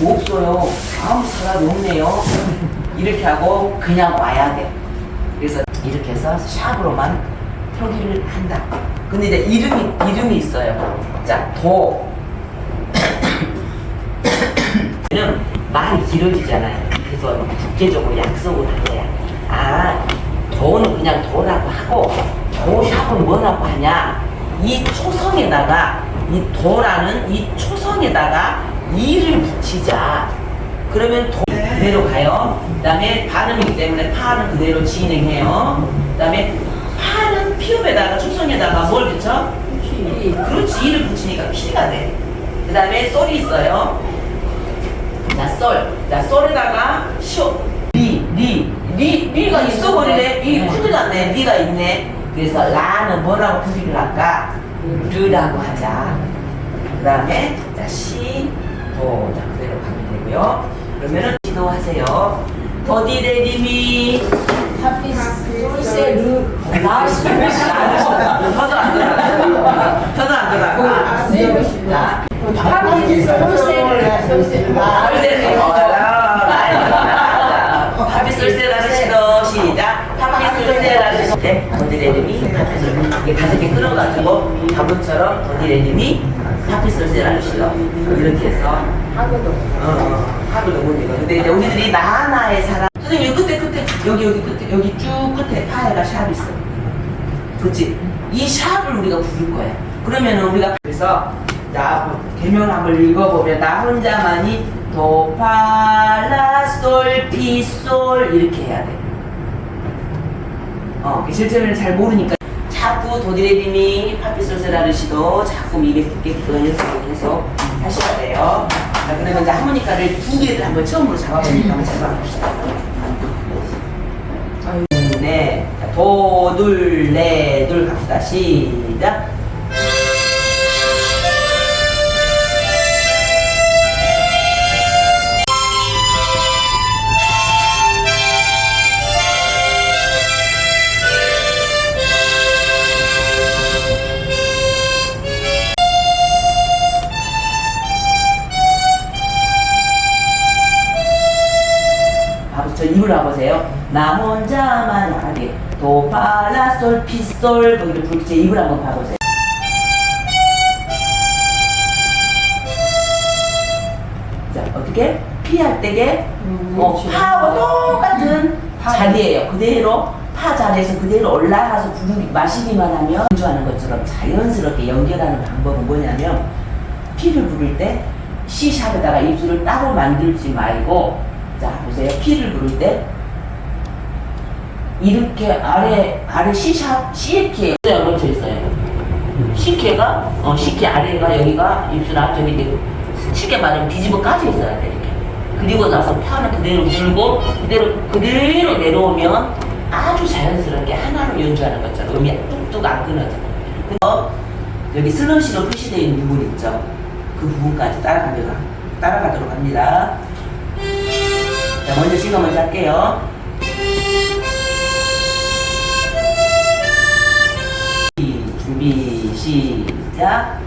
없어요. 아무 사람이 없네요. 이렇게 하고 그냥 와야 돼. 그래서 이렇게 해서 샵으로만 표기를 한다. 근데 이제 이름이 이름이 있어요. 자, 도. 는 말이 길어지잖아요. 그래서 국제적으로 약속을 한 거야. 아, 도는 그냥 도라고 하고 도샵은 뭐라고 하냐? 이 초성에다가 이 도라는 이 초성에다가 이를 붙이자. 그러면 도 그대로 가요. 그 다음에 발음이기 때문에 파는 그대로 진행해요. 그 다음에 파는 피읍에다가 초성에다가 뭘 붙여? 그렇지 이를 붙이니까 피가 돼. 그 다음에 솔이 있어요. 자, 썰. 자, 썰에다가 쇼. 리, 리, 리, 리가 있어 버리네. 리 큰일 났네. 리가 있네. 그래서 라는 뭐라고 부르기를 할까? 르라고 하자. 그 다음에, 자, 시, 도. 자, 그대로 가면 되고요. 그러면은 시도하세요. 더디레디미. 하피솔세르 나시 혀도 안 들어가. 혀도 안 들어가. 자, 하피솔세르 파피 솔세라는 시도 시작. 파피 솔세라는 시도. 네, 더디레님이 파피 솔. 이게 다섯 개 끊어가지고 바보처럼 더디레님이 파피 솔세라는 시도. 이렇게 해서 어, 하루도 못 읽어. 근데 이제 우리들이 나나의 사람. 선생님 여기 끝에 끝에 여기 여기 끝에 여기 쭉 끝에 파에가 샵 있어. 그렇지. 이 샵을 우리가 부를 거야. 그러면은 우리가 그래서 자 개명 한번 읽어보면 나 혼자만이 도파라솔 피솔 이렇게 해야 돼. 어, 실제로는 잘 모르니까 자꾸 도디레님이 파피솔세라는 시도 자꾸 입에 붙게끔 연습을 계속 하셔야 돼요. 자, 그러면 이제 하모니카를 두 개를 한번 처음으로 잡아보니까 한번 잡아봅시다. 네, 자, 도, 둘, 네, 둘 갑시다. 시작. 저 입을 와보세요. 나 혼자만 하게 도 파 라 솔 피 솔 거기를 부르제 입을 한번 봐보세요. 자 어떻게 피할 때게 어, 파하고 똑같은 자리예요. 그대로 파 자리에서 그대로 올라가서 부르기 마시기만 하면 연주하는 것처럼 자연스럽게 연결하는 방법은 뭐냐면 피를 부를 때 C샵에다가 입술을 따로 만들지 말고 자 보세요 피를 부를 때 이렇게 아래 아래 C샵 C키에 걸쳐 있어요. C키가 어 C키 아래가 여기가 입술 앞쪽에 이렇게 쉽게 말하면 뒤집어 까져 있어야 돼 이렇게. 그리고 나서 펴는 그대로 물고 그대로 그대로 내려오면 아주 자연스럽게 하나로 연주하는 것처럼 음이 뚝뚝 안 끊어져. 여기 슬러시로 표시되어 있는 부분 있죠. 그 부분까지 따라가도록, 따라가도록 합니다. 자, 먼저 시가 먼저 할게요. 시, 준비, 시작.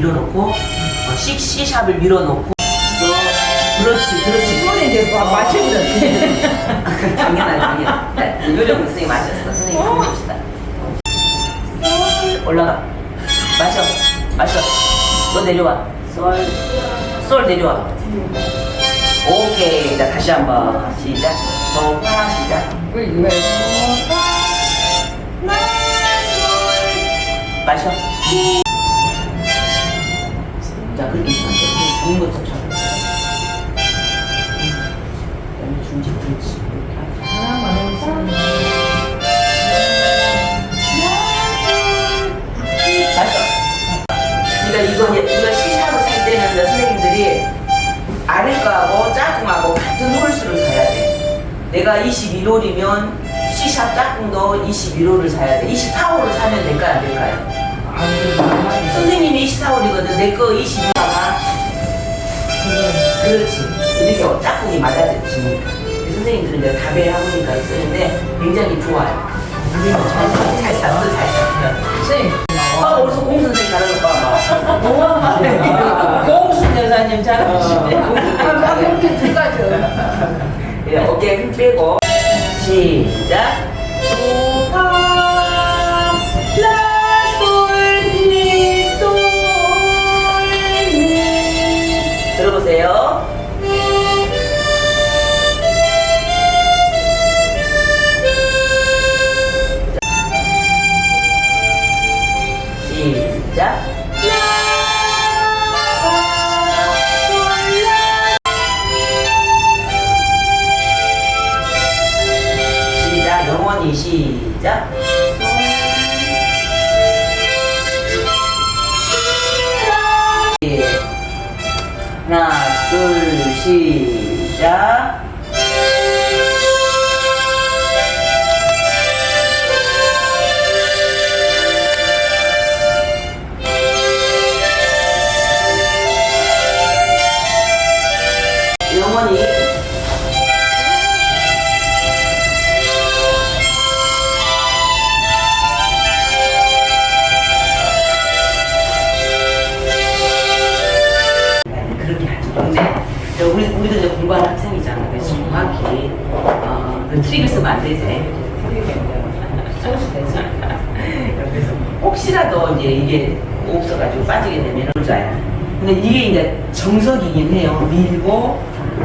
밀어놓고, 어, C, C샵을 밀어놓고, 어, 그렇지, 그렇지. 소리인데 마셔버렸네 아, 그 당연하지, 당연. 네, 요령 선생님 마셨어. 선생님 한번 봅시다. 솔 올라가. 마셔, 마셔. 너 내려와. 솔, 솔 내려와. 오케이. 자, 다시 한 번. 시작. 소파 시작. 마셔. 남자 그렇게 생각해. 그냥 죽는 것처럼. 음. 너무 중지 그렇지. 사랑받는 사람. 그러니까 이거 예쁘가 시샵을 살 때는 선생님들이 아래 거하고 짝꿍하고 같은 홀수를 사야 돼. 내가 21홀이면 C샵 짝꿍도 21호를 사야 돼. 24호를 사면 될까요? 안 될까요? 선생님이 24홀이거든. 내 거 22호가. 그렇지. 이렇게 짝꿍이 맞아지니까. 선생님들은 이제 다배 학원이니까 쓰는데 굉장히 좋아요. 잘, 샀- 잘 샀어. 선생님. 아, 어디서 공 선생님 잘하는 거 봐. 너무하네. 공순 여사님 잘하시네. 아, 그렇게 두 가지. 예, 어깨 힘 빼고 시작 영원히 시작 예. 하나 둘 시작 우리 우리도 이제 공부하는 학생이잖아. 그래서 정확히 어, 그 트릭을 쓰면 안 되지. 그래서 혹시라도 이제 이게 없어가지고 빠지게 되면 좋아요. 근데 이게 이제 정석이긴 해요. 밀고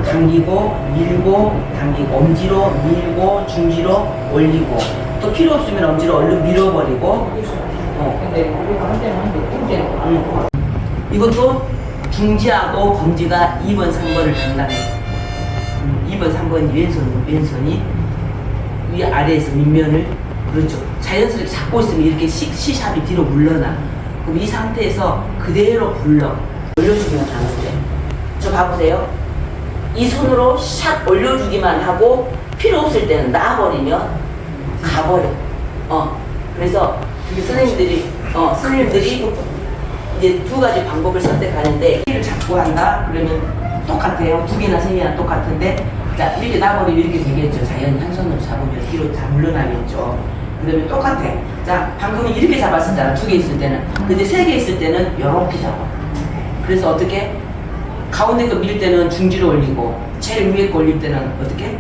당기고 밀고 당기고 엄지로 밀고 중지로 올리고 또 필요 없으면 엄지로 얼른 밀어버리고 어, 근데 우리가 한 대는 한대, 대는. 이것도 중지하고 검지가 2번, 3번을 담당해. 음, 2번, 3번 왼손, 왼손이 위 아래에서 밑면을 그렇죠. 자연스럽게 잡고 있으면 이렇게 시, 시샵이 뒤로 물러나. 그럼 이 상태에서 그대로 불러. 올려주기만 하면 돼. 저 봐보세요. 이 손으로 샥 올려주기만 하고 필요 없을 때는 놔버리면 가버려. 어. 그래서 그 선생님들이 어 선생님들이 이제 두 가지 방법을 선택하는데 키를 잡고 한다 그러면 똑같아요. 두 개나 세 개나 똑같은데 자 이렇게 놔버리면 이렇게 되겠죠. 자연 한 손으로 잡으면 뒤로 다 물러나겠죠. 그러면 똑같아. 자 방금은 이렇게 잡았었잖아. 두 개 있을 때는. 근데 세 개 있을 때는 이렇게 잡아. 그래서 어떻게 가운데 거 밀 때는 중지로 올리고 제일 위에 거 올릴 때는 어떻게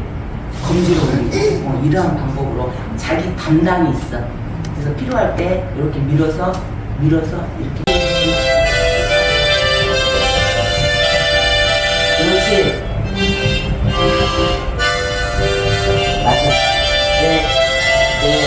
검지로 올리고 어, 이러한 방법으로 자기 담당이 있어. 그래서 필요할 때 이렇게 밀어서 밀어서 이렇게. 그렇지. 맞아. 네. 네.